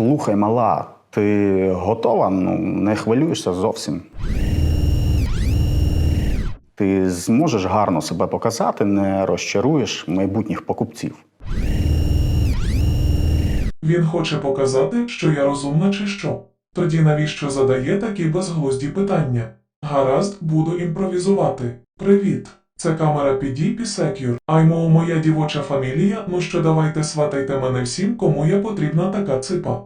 Слухай, мала, ти готова? Ну, не хвилюєшся зовсім. Ти зможеш гарно себе показати, не розчаруєш майбутніх покупців. Він хоче показати, що я розумна чи що. Тоді навіщо задає такі безглузді питання? Гаразд, буду імпровізувати. Привіт. Це камера PDP Secure. Аймо моя дівоча фамілія, ну що давайте сватайте мене всім, кому я потрібна така ципа.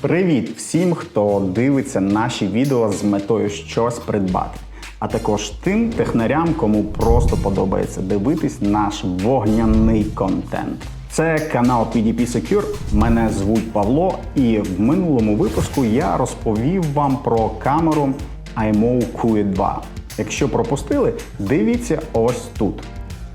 Привіт всім, хто дивиться наші відео з метою щось придбати. А також тим технарям, кому просто подобається дивитись наш вогняний контент. Це канал PDP Secure. Мене звуть Павло, і в минулому випуску я розповів вам про камеру iMO QE 2. Якщо пропустили, дивіться ось тут.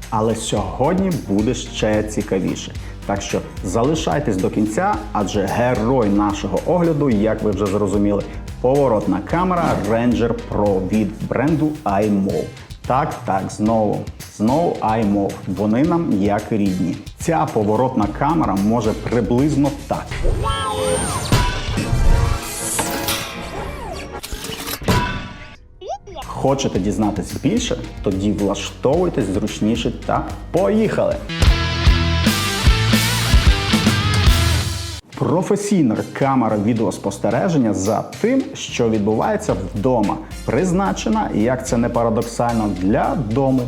Але сьогодні буде ще цікавіше. Так що залишайтесь до кінця, адже герой нашого огляду, як ви вже зрозуміли, поворотна камера Ranger Pro від бренду iMov. Так, так, знову, знову iMov. Вони нам як рідні. Ця поворотна камера може приблизно так. Хочете дізнатися більше? Тоді влаштовуйтесь зручніше та поїхали! Професійна камера відеоспостереження за тим, що відбувається вдома, призначена, як це не парадоксально, для дому,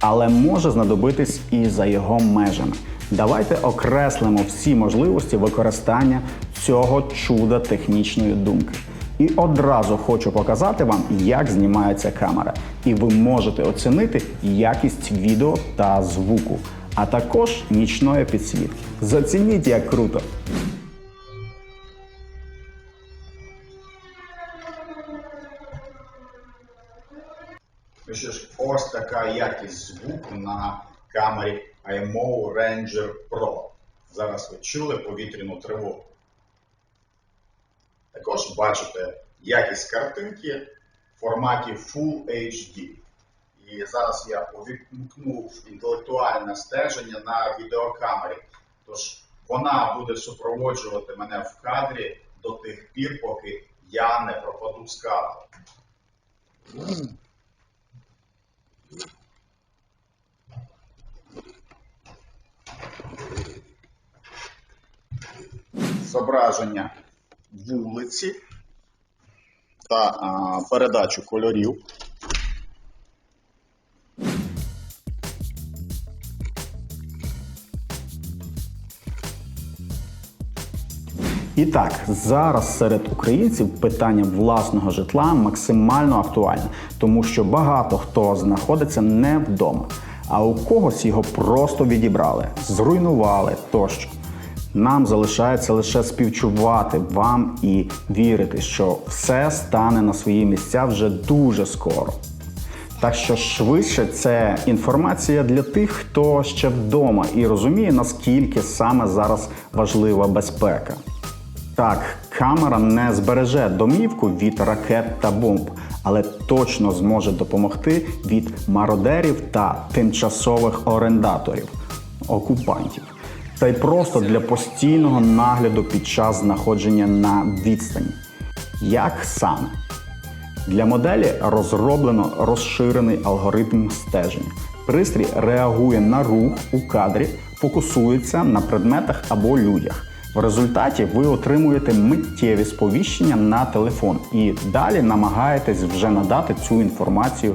але може знадобитись і за його межами. Давайте окреслимо всі можливості використання цього чуда технічної думки. І одразу хочу показати вам, як знімається камера, і ви можете оцінити якість відео та звуку, а також нічної підсвітки. Зацініть, як круто! Ну що ж, ось така якість звуку на камері IMO Ranger Pro. Зараз ви чули повітряну тривогу. Також бачите якість картинки в форматі Full HD. І зараз я увімкнув інтелектуальне стеження на відеокамері. Тож вона буде супроводжувати мене в кадрі до тих пір, поки я не пропаду з кадру. Зображення вулиці та а, передачу кольорів. І так, зараз серед українців питання власного житла максимально актуальне, тому що багато хто знаходиться не вдома, а у когось його просто відібрали, зруйнували тощо. Нам залишається лише співчувати вам і вірити, що все стане на свої місця вже дуже скоро. Так що швидше це інформація для тих, хто ще вдома і розуміє, наскільки саме зараз важлива безпека. Так, камера не збереже домівку від ракет та бомб, але точно зможе допомогти від мародерів та тимчасових орендаторів, окупантів. Та й просто для постійного нагляду під час знаходження на відстані. Як саме? Для моделі розроблено розширений алгоритм стеження. Пристрій реагує на рух у кадрі, фокусується на предметах або людях. В результаті ви отримуєте миттєві сповіщення на телефон і далі намагаєтесь вже надати цю інформацію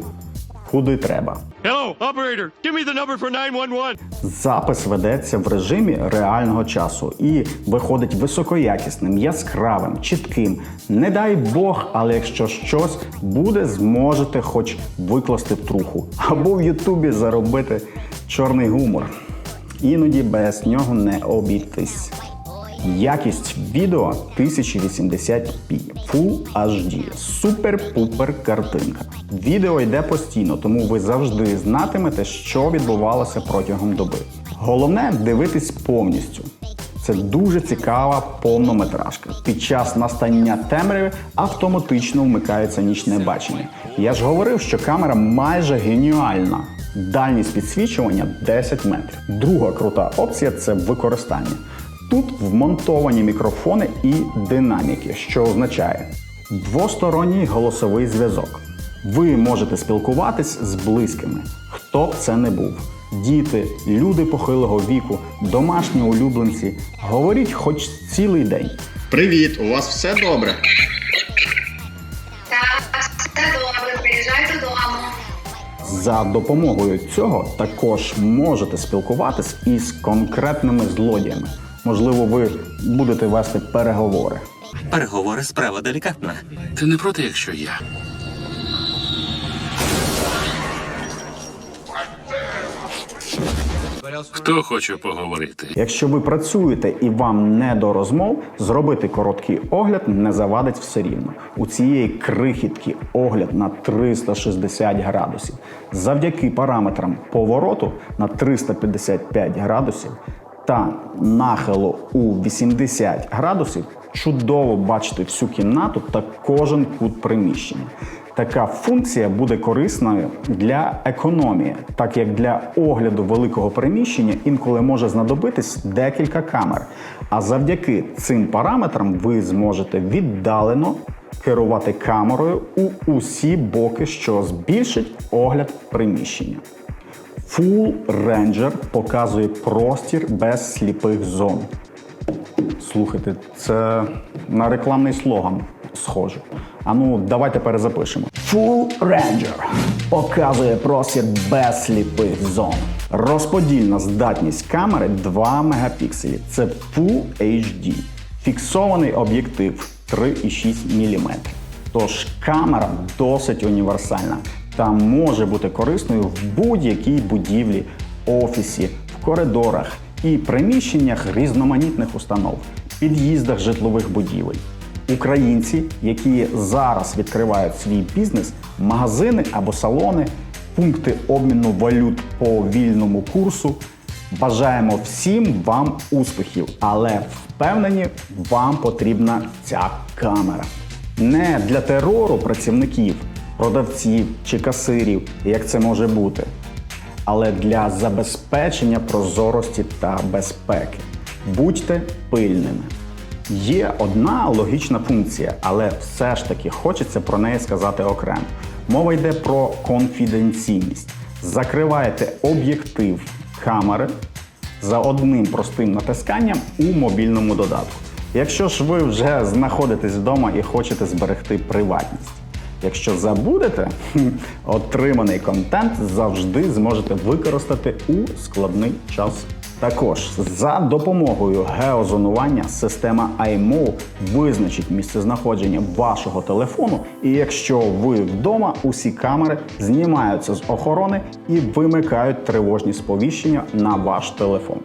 куди треба. Hello, operator. Give me the number for 911. Запис ведеться в режимі реального часу і виходить високоякісним, яскравим, чітким. Не дай Бог, але якщо щось буде, зможете хоч викласти труху або в Ютубі заробити чорний гумор. Іноді без нього не обійтись. Якість відео 1080p Full HD. Супер-пупер картинка. Відео йде постійно, тому ви завжди знатимете, що відбувалося протягом доби. Головне дивитись повністю. Це дуже цікава повнометражка. Під час настання темряви автоматично вмикається нічне бачення. Я ж говорив, що камера майже геніальна. Дальність підсвічування 10 метрів. Друга крута опція це використання. Тут вмонтовані мікрофони і динаміки, що означає двосторонній голосовий зв'язок. Ви можете спілкуватись з близькими, хто б це не був. Діти, люди похилого віку, домашні улюбленці. Говоріть хоч цілий день. Привіт, у вас все добре? Так, все добре, приїжджай додому. За допомогою цього також можете спілкуватись із конкретними злодіями. Можливо, ви будете вести переговори. Переговори справа делікатна. Ти не проти, якщо я. Хто хоче поговорити? Якщо ви працюєте і вам не до розмов, зробити короткий огляд не завадить все рівно. У цієї крихітки огляд на 360 градусів. Завдяки параметрам повороту на 355 градусів та нахилу у 80 градусів чудово бачити всю кімнату та кожен кут приміщення. Така функція буде корисною для економії, так як для огляду великого приміщення інколи може знадобитись декілька камер. А завдяки цим параметрам ви зможете віддалено керувати камерою у усі боки, що збільшить огляд приміщення. Full Ranger показує простір без сліпих зон. Слухайте, це на рекламний слоган схоже. А ну, давайте перезапишемо. Full Ranger показує простір без сліпих зон. Розподільна здатність камери 2 мегапікселі. Це Full HD. Фіксований об'єктив 3,6 мм. Тож камера досить універсальна та може бути корисною в будь-якій будівлі, офісі, в коридорах і приміщеннях різноманітних установ, під'їздах житлових будівель. Українці, які зараз відкривають свій бізнес, магазини або салони, пункти обміну валют по вільному курсу. Бажаємо всім вам успіхів, але впевнені, вам потрібна ця камера. Не для терору працівників, продавців чи касирів, як це може бути, але для забезпечення прозорості та безпеки. Будьте пильними. Є одна логічна функція, але все ж таки хочеться про неї сказати окремо. Мова йде про конфіденційність. Закриваєте об'єктив камери за одним простим натисканням у мобільному додатку. Якщо ж ви вже знаходитесь вдома і хочете зберегти приватність. Якщо забудете, отриманий контент завжди зможете використати у складний час. Також за допомогою геозонування система iMove визначить місцезнаходження вашого телефону, і якщо ви вдома, усі камери знімаються з охорони і вимикають тривожні сповіщення на ваш телефон.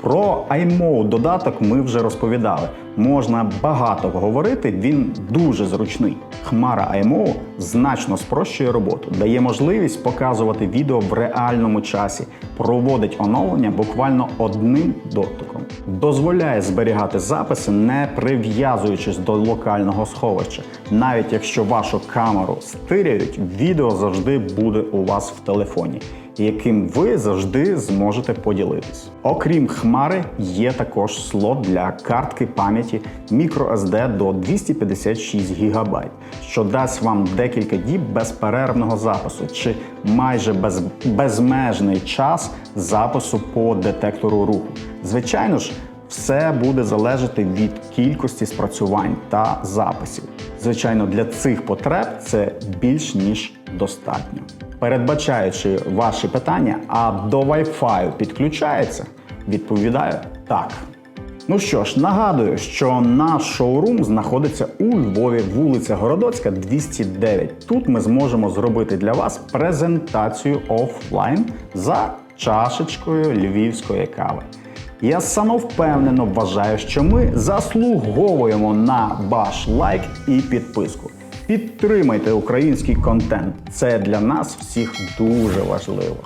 Про iMode додаток ми вже розповідали. Можна багато говорити, він дуже зручний. Хмара IMO значно спрощує роботу, дає можливість показувати відео в реальному часі, проводить оновлення буквально одним дотиком. Дозволяє зберігати записи, не прив'язуючись до локального сховища. Навіть якщо вашу камеру стиряють, відео завжди буде у вас в телефоні яким ви завжди зможете поділитись. Окрім хмари, є також слот для картки пам'яті microSD до 256 ГБ, що дасть вам декілька діб безперервного запису чи майже без, безмежний час запису по детектору руху. Звичайно ж. Все буде залежати від кількості спрацювань та записів. Звичайно, для цих потреб це більш ніж достатньо. Передбачаючи ваші питання, а до Wi-Fi підключається, відповідаю так. Ну що ж, нагадую, що наш шоурум знаходиться у Львові, вулиця Городоцька, 209. Тут ми зможемо зробити для вас презентацію офлайн за чашечкою львівської кави. Я самовпевнено вважаю, що ми заслуговуємо на ваш лайк і підписку. Підтримайте український контент. Це для нас всіх дуже важливо.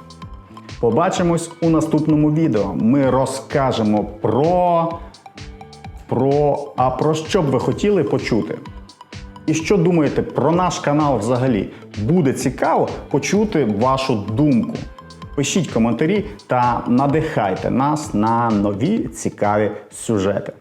Побачимось у наступному відео. Ми розкажемо про. про. А про що б ви хотіли почути? І що думаєте про наш канал взагалі? Буде цікаво почути вашу думку. Пишіть коментарі та надихайте нас на нові цікаві сюжети.